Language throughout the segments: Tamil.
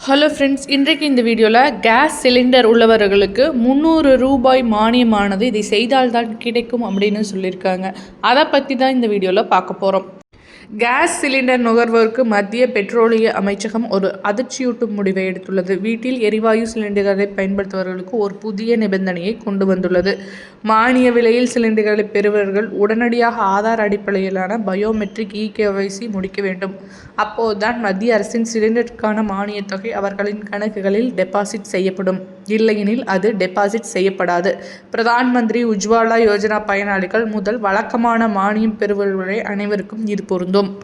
ஹலோ ஃப்ரெண்ட்ஸ் இன்றைக்கு இந்த வீடியோவில் கேஸ் சிலிண்டர் உள்ளவர்களுக்கு முந்நூறு ரூபாய் மானியமானது இதை செய்தால்தான் கிடைக்கும் அப்படின்னு சொல்லியிருக்காங்க. அதை பற்றி தான் இந்த வீடியோவில் பார்க்க போகிறோம் கேஸ் சிலிண்டர் நுகர்வோருக்கு மத்திய பெட்ரோலிய அமைச்சகம் ஒரு அதிர்ச்சியூட்டும் முடிவை எடுத்துள்ளது. வீட்டில் எரிவாயு சிலிண்டர்களை பயன்படுத்துபவர்களுக்கு ஒரு புதிய நிபந்தனையை கொண்டு வந்துள்ளது. மானிய விலையில் சிலிண்டர்களை பெறுபவர்கள் உடனடியாக ஆதார் அடிப்படையிலான பயோமெட்ரிக் இகேஒய்சி முடிக்க வேண்டும். அப்போதுதான் மத்திய அரசின் சிலிண்டருக்கான மானியத் தொகை அவர்களின் கணக்குகளில் டெபாசிட் செய்யப்படும். இல்லையெனில் அது டெபாசிட் செய்யப்படாது. பிரதான் மந்திரி உஜ்வாலா யோஜனா பயனாளிகள் முதல் வழக்கமான மானியம் பெறுபவர்களை அனைவருக்கும் இது பொருந்தும்.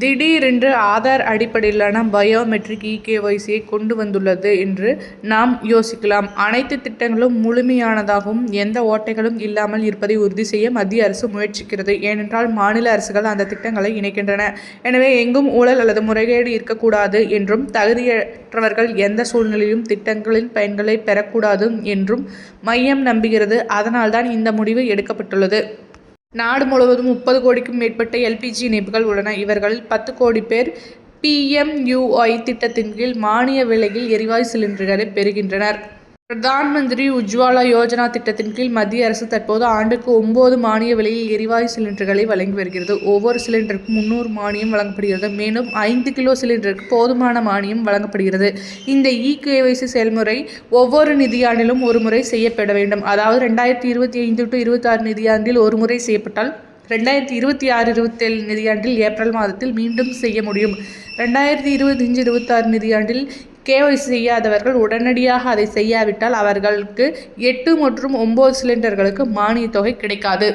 திடீரென்று ஆதார் அடிப்படையிலான பயோமெட்ரிக் இகேஒய்சியை கொண்டு வந்துள்ளது என்று நாம் யோசிக்கலாம். அனைத்து திட்டங்களும் முழுமையானதாகவும் எந்த ஓட்டைகளும் இல்லாமல் இருப்பதை உறுதி செய்ய மத்திய அரசு முயற்சிக்கிறது. ஏனென்றால் மாநில அரசுகள் அந்த திட்டங்களை இணைக்கின்றன. எனவே எங்கும் ஊழல் அல்லது முறைகேடு இருக்கக்கூடாது என்றும் தகுதியற்றவர்கள் எந்த சூழ்நிலையிலும் திட்டங்களின் பயன்களை பெறக்கூடாது என்றும் மையம் நம்புகிறது. அதனால்தான் இந்த முடிவு எடுக்கப்பட்டுள்ளது. நாடு முழுவதும் முப்பது கோடிக்கும் மேற்பட்ட எல்பிஜி இணைப்புகள் உள்ளன. இவர்களில் பத்து கோடி பேர் பிஎம்யூஐ திட்டத்தின் கீழ் மானிய விலையில் எரிவாயு சிலிண்டர்களை பெறுகின்றனர். பிரதான் மந்திரி உஜ்வாலா யோஜனா திட்டத்தின் கீழ் மத்திய அரசு தற்போது ஆண்டுக்கு ஒன்பது மானிய விலையில் எரிவாயு சிலிண்டர்களை வழங்கி வருகிறது. ஒவ்வொரு சிலிண்டருக்கும் முன்னூறு மானியம் வழங்கப்படுகிறது. மேலும் ஐந்து கிலோ சிலிண்டருக்கு போதுமான மானியம் வழங்கப்படுகிறது. இந்த இ கேவைசி செயல்முறை ஒவ்வொரு நிதியாண்டிலும் ஒரு முறை செய்யப்பட வேண்டும். அதாவது ரெண்டாயிரத்தி இருபத்தி ஐந்து டு இருபத்தாறு நிதியாண்டில் ஒரு முறை செய்யப்பட்டால் ரெண்டாயிரத்தி இருபத்தி ஆறு இருபத்தேழு நிதியாண்டில் ஏப்ரல் மாதத்தில் மீண்டும் செய்ய முடியும். ரெண்டாயிரத்தி இருபத்தஞ்சு இருபத்தாறு நிதியாண்டில் கேஒய்சி செய்யாதவர்கள் உடனடியாக அதை செய்யாவிட்டால் அவர்களுக்கு எட்டு மற்றும் ஒம்பது சிலிண்டர்களுக்கு மானியத் தொகை கிடைக்காது.